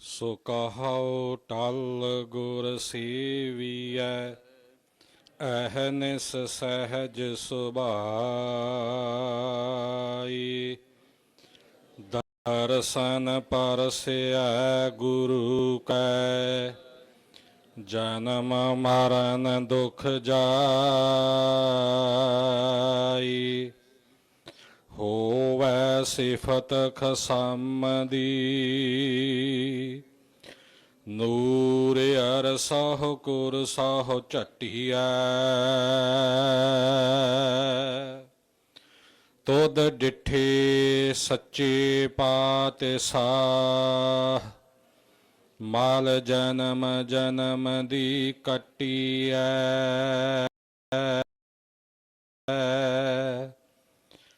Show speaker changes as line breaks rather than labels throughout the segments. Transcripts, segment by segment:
ਸੋ ਕਹਉ ਟਲ ਗੁਰ ਸੇਵੀਐ, ਅਹਨਿਸ ਸਹਿਜ ਸੁਭਾਈ। ਦਰਸ਼ਨ ਪਰਸਿਐ ਗੁਰੂ ਕੈ, ਜਨਮ ਮਰਨ ਦੁਖ ਜਾਈ ਸਿਫਤ ਖਸਮ ਦੀ ਨੂਰ ਅਰਸਹ ਕੁਰ ਸਾਹ ਝਟਿਐ। ਤੋਦ ਡਿਠੇ ਸੱਚੇ ਪਾਤ ਸਾਹ ਮਾਲ ਜਨਮ ਜਨਮ ਦੀ ਕਟਿਐ।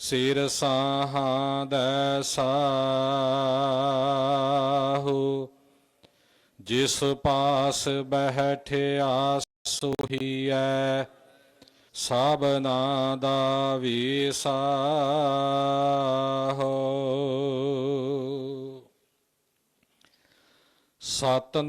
ਸਿਰ ਸਾਹਾਂ ਦਾ ਸਾਹੋ ਜਿਸ ਪਾਸ ਬਹਿਠਿਆ ਸੋਹੀਐ ਸਭਨਾ ਦਾ ਵੀਸਾਹੋ ਸਤਨਾਮ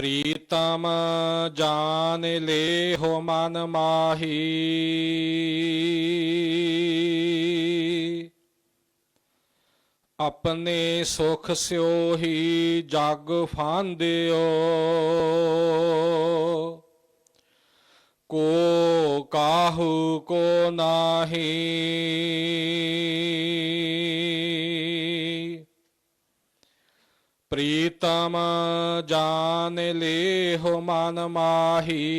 ਪ੍ਰੀਤਮ ਜਾਨ ਲੈ ਹੋ ਮਨ ਮਾਹੀ। ਆਪਣੇ ਸੁਖ ਸਿਓ ਹੀ ਜਗ ਫਾਂਦਿਓ। ਕੋ ਕਾਹੂ ਕੋ ਨਾਹੀ। ਪ੍ਰੀਤਮ ਜਾਨ ਲੈ ਹੋ ਮਨ ਮਾਹੀ।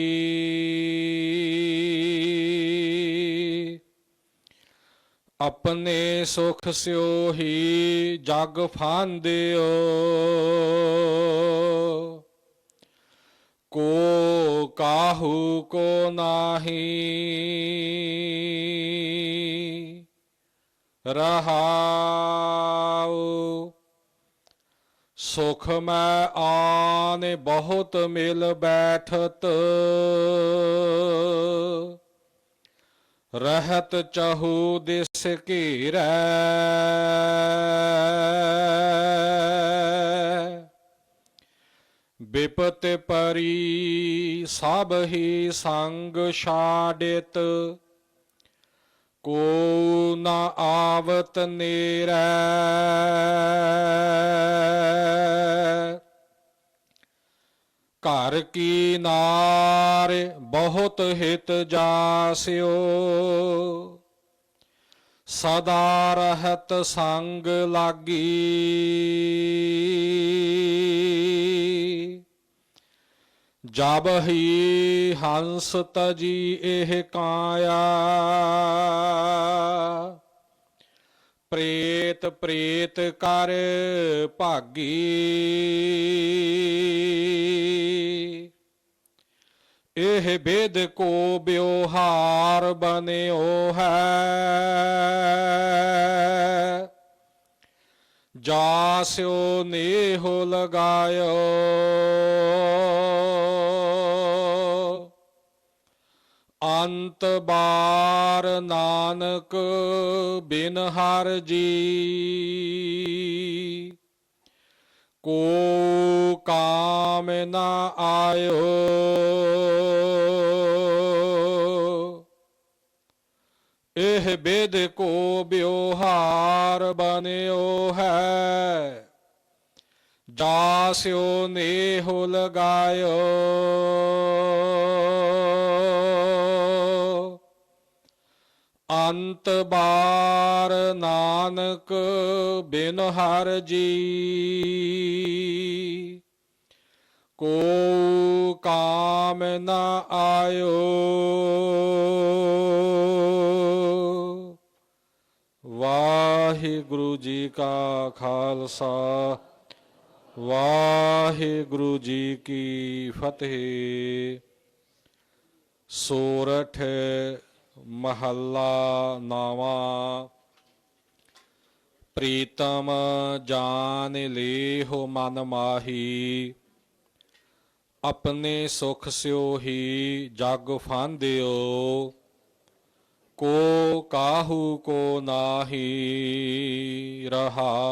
ਆਪਣੇ ਸੁਖ ਸਿਓ ਹੀ ਜਗ ਫਾਂਦਿਓ। ਕੋ ਕਾਹੂ ਕੋ ਨਾਹੀ। ਰਹਾਉ ਸੁਖ ਮੈਂ ਆਨ ਬਹੁਤ ਮਿਲ ਬੈਠਤ। ਰਹਤ ਚਹੂ ਦਿਸ ਘੇਰੈ। ਬਿਪਤ ਪਰੀ ਸਭ ਹੀ ਸੰਗ ਛਾੜਿਤ ਕੋ ਨਾ ਆਵਤ ਨੇਰੈ। ਘਰ ਕੀ ਨਾਰ ਬਹੁਤ ਹਿਤ ਜਾਸਿਓ। ਸਦਾ ਰਹਤ ਸੰਗ ਲਾਗੀ। ਜਬ ਹੀ ਹੰਸ ਤਜੀ ਇਹ ਕਾਇਆ। ਪ੍ਰੇਤ ਪ੍ਰੇਤ ਕਰ ਭਾਗੀ। ਇਹ ਬੇਦ ਕੋ ਬਿਵਹਾਰ ਬਨਿਓ ਹੈ। ਜਾਸਿਓ ਨੇਹੋ ਲਗਾਇਓ। ਅੰਤ ਬਾਰ ਨਾਨਕ ਬਿਨ ਹਰ ਜੀ। ਕੋ ਕਾਮ ਨ ਆਇਓ। ਇਹ ਬੇਦ ਕੋ ਬਿਵਹਾਰ ਬਨਿਓ ਹੈ। ਜਾਸਿਓ ਨੇਹੁ ਲਗਾਇਓ। ਅੰਤ ਬਾਰ ਨਾਨਕ ਬਿਨ ਹਰ ਜੀ। ਕੋ ਕਾਮ ਨ ਆਇਓ। ਵਾਹਿਗੁਰੂ ਜੀ ਕਾ ਖਾਲਸਾ, ਵਾਹਿਗੁਰੂ ਜੀ ਕੀ ਫਤਿਹ। ਸੋਰਠ ਮਹੱਲਾ ਨਾਵਾ। ਪ੍ਰੀਤਮ ਜਾਨ ਲੇਹੁ ਮਨ ਮਾਹੀ। ਆਪਣੇ ਸੁਖ ਸਿਓ ਹੀ ਜਗ ਫਾਂਦਿਓ। ਕੋ ਕਾਹੂ ਕੋ ਨਾਹੀ ਰਹਾ